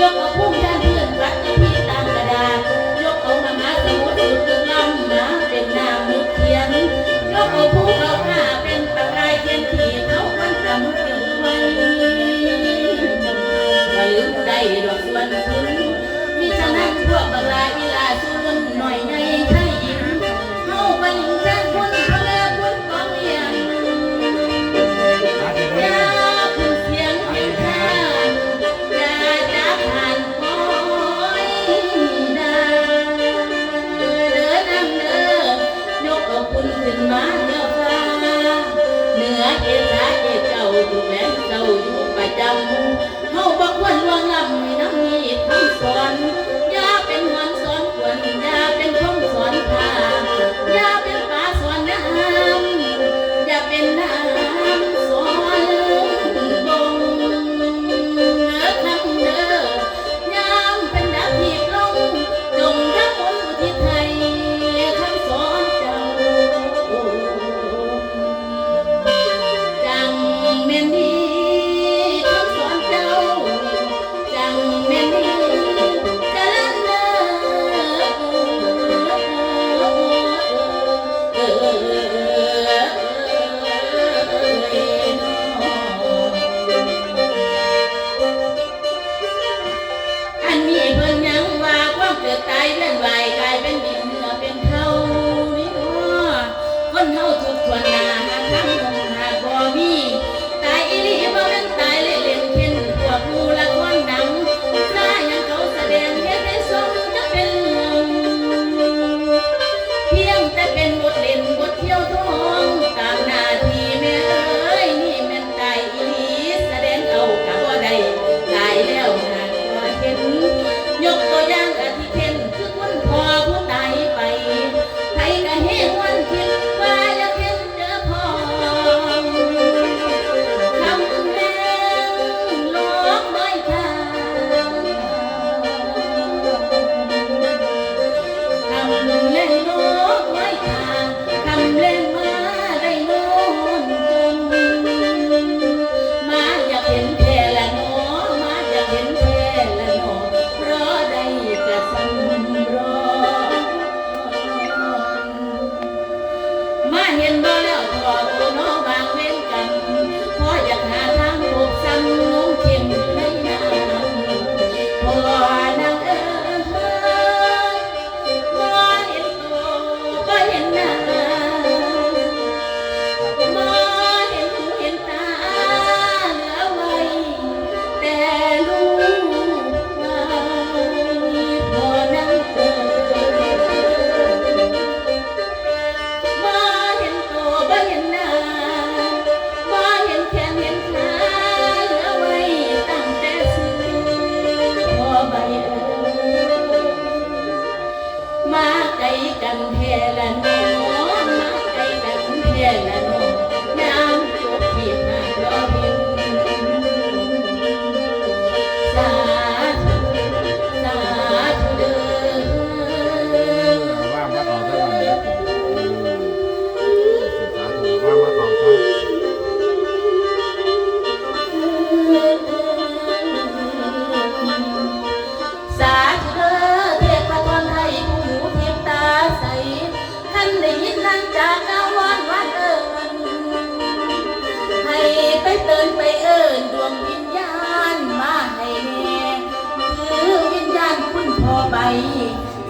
ยกเอาพุ่งด้านเพื่อนรักกับพี่ตามกระดาษยกเอามามาสมุดสุดลำนะเป็นนามนึเขียนยกเอาพุ่งเอาผ้า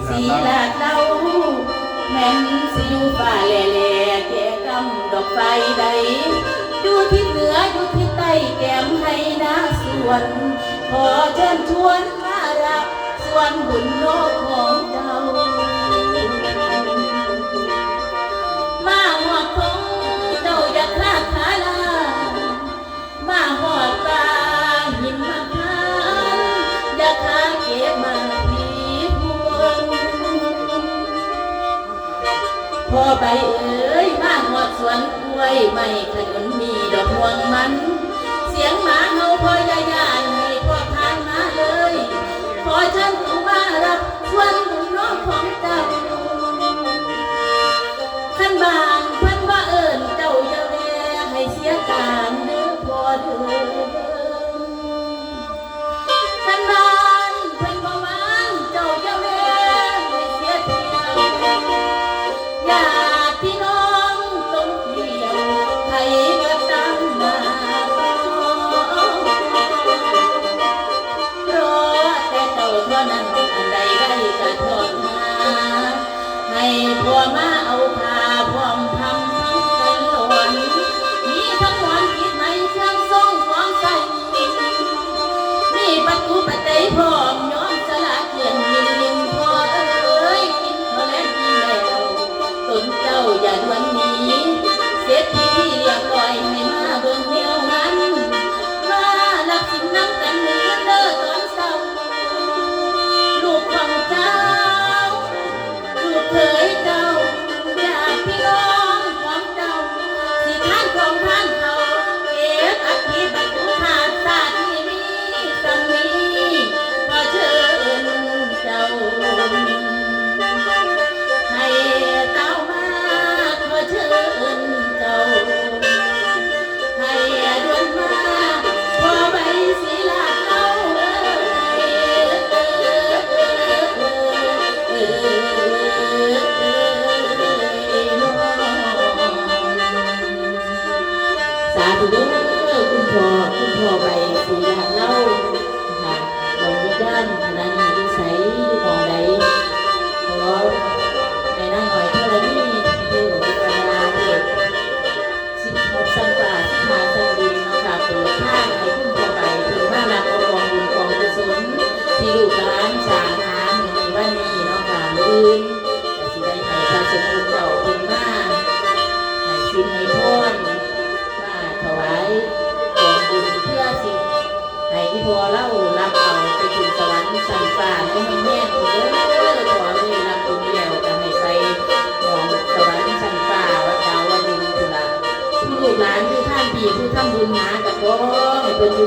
สีลาดเล่าแม่นสิอยู่ฝ่าแหล่แหล่แก่กำดอกไฟใดอยู่ที่เหนืออยู่ที่ใต้แก้มให้นาส่วน ขอเชิญชวนมารับส่วนบุญโลก ไปเอ้ยบ้าหอดสวนกล้วยไม่ขนุนมีดอกพวงมัน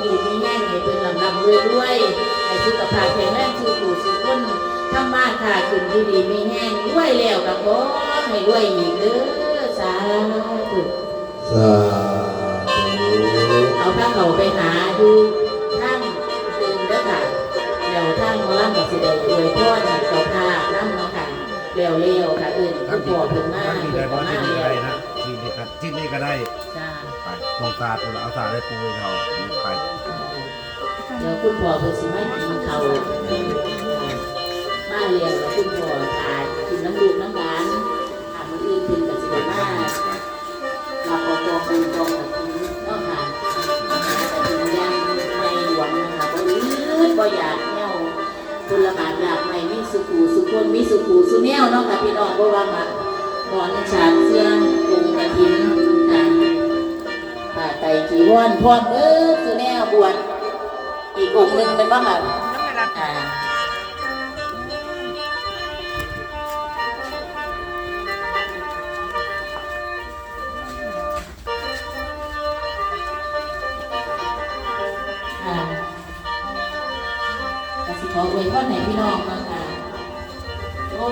อยู่ดีมีง่ายไงเป็นลำลำรวยรวยให้สุขภาพแข็งแรงสุขหูสุขคนทำมาค่าขึ้นอยู่ดีมีแห้งรวยแล้วกับขอให้รวยอีกเด้อสาธุสาธุเอาถ้าเขาไปหาดูท่านตึงเด้วค่ะเดี๋ยวท่านมาล่ำกับสิเดชรวยพ่อเนี่ยเขาพาล่ำมาค่ะเร็วเร็วค่ะอื่นผู้ปกครองมากเกิดมากเร็วที่นี่ก็ได้ที่นี่ก็ได้ สงสารคนเอาสารได้ปูเขาไปเดี๋ยวคุณพ่อเป็นสิไม่กินเขามาเรียนแล้คุณพ่อตายกินน้ำดูน้ำหลานถามคนอื่นเป็นกับสิมามาขอตัวปูตรงกับคุณก็ค่ะแต่ถึงยังไม่หวงนะคะเพราะยืดก็อยากเนวคนละบาทอยากไม่มีสุขูสุขคนมีสุขูสุเนี่ยนาะค่ะพี่น้องเพราะว่ามาก่อนฉาดเสื้อปรุงกระถิ่น วนพร้อมเบิดสุแน่บวนอีกองค์หนึ่งเป็นบ้าค่ะอ่าขออวยพ่อไหนพี่น้องนะคะโอ้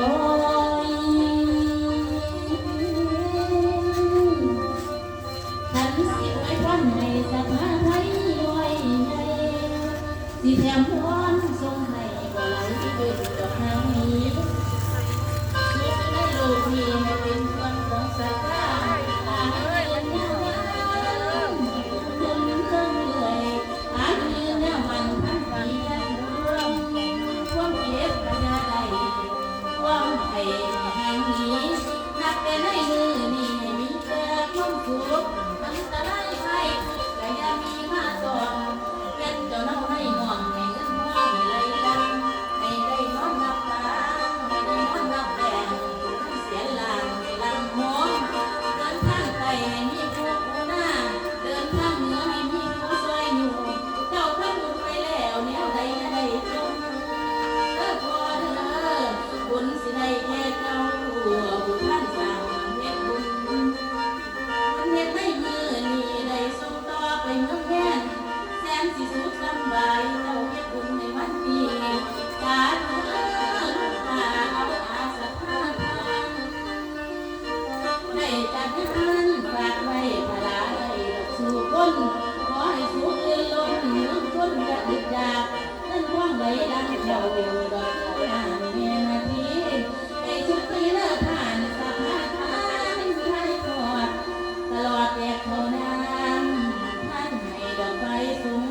สง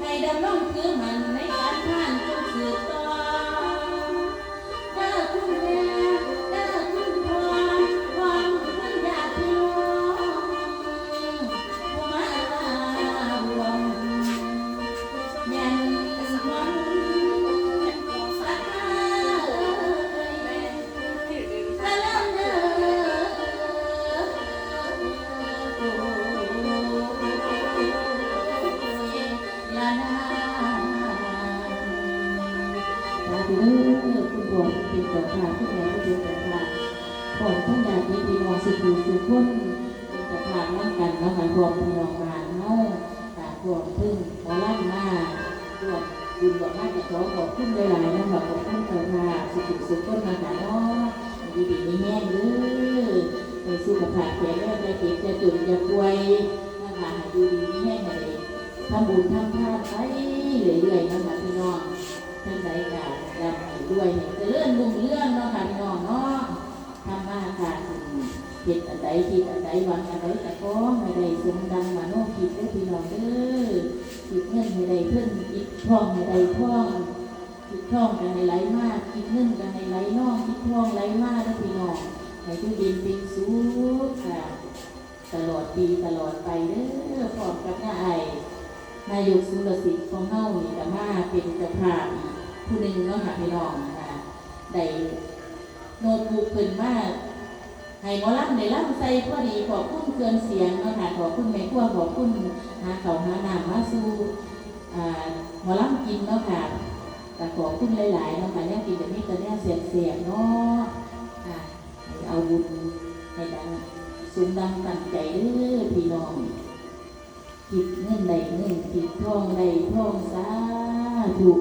ให้ดำรงคือมันในการผ่านทุเสืบตอ ธุเด้อคุณพ่อเป็นเจ้าภาพคุณแม่ก็เป็นเจ้าภาพก่อนทั้งญาติพี่น้องสุขุสุขคนเป็นจ้าภาพร่วมกันเนาะค่ะรวมพี่น้องมาเนาะตารวมพึ่งหมอลั่นมารวมยืนบุญรวมมาจะขอขอบคุณหลายๆนะคะขอบคุณเจ้าภาพสุขุสุขคนมาค่ะเนาะดีดีๆมีแห้งเด้อในสุขภาพแข็งแรงได้เก็บจะจุดจะป่วยนะคะดูดีไมีแห้งให้ได้ทำบุญทำทานไปเรื่อยๆนะคะพี่น้อง ท่านใดกาดำให้ด้วยให้เจริญรุ่งเรื่องเนาะค่ะพี่น้องเนาะทำมาค่ะคิดอันใดคิดอันใดหวังอันใดแต่ก็ไม่ได้สมดังมาโน้คิดได้อพี่น้องเด้อคิดเงินให้ได้เพิ่นคิดท่องให้ได้ท่องคิดท่องกันให้ไหลมากคิดเงินกันให้ไหลนองคิดท่องไหลมากเด้พี่น้องให้ทุกดินเป็นสุขค่ะตลอดปีตลอดไปเด้อพร้อมกับน้าไอนายกสุรสิทธิ์ของเฮานี่ก็มาเป็นเจ้าภาอีก ผู้หนึ่งเนาะค่ะพี่น้องนะคะได้โน้ตบุ๊กเพิ่นมาให้หมอลำได้ลำใส่พอดีขอบคุณเครื่องเสียงเนาะค่ะขอบคุณแม่ครัวขอบคุณหาเขาหาน้ำมาสู่อ่าหมอลำกินเนาะค่ะแต่ขอบคุณหลายๆเนาะค่ะเนี่ยกินแต่นี่แต่เนี่ยเสียบๆเนาะค่ะเอาบุญให้ดังสูงดังตั้งใจเด้อพี่น้องคิดเงินใดเงินคิดทองใดทองสาธุ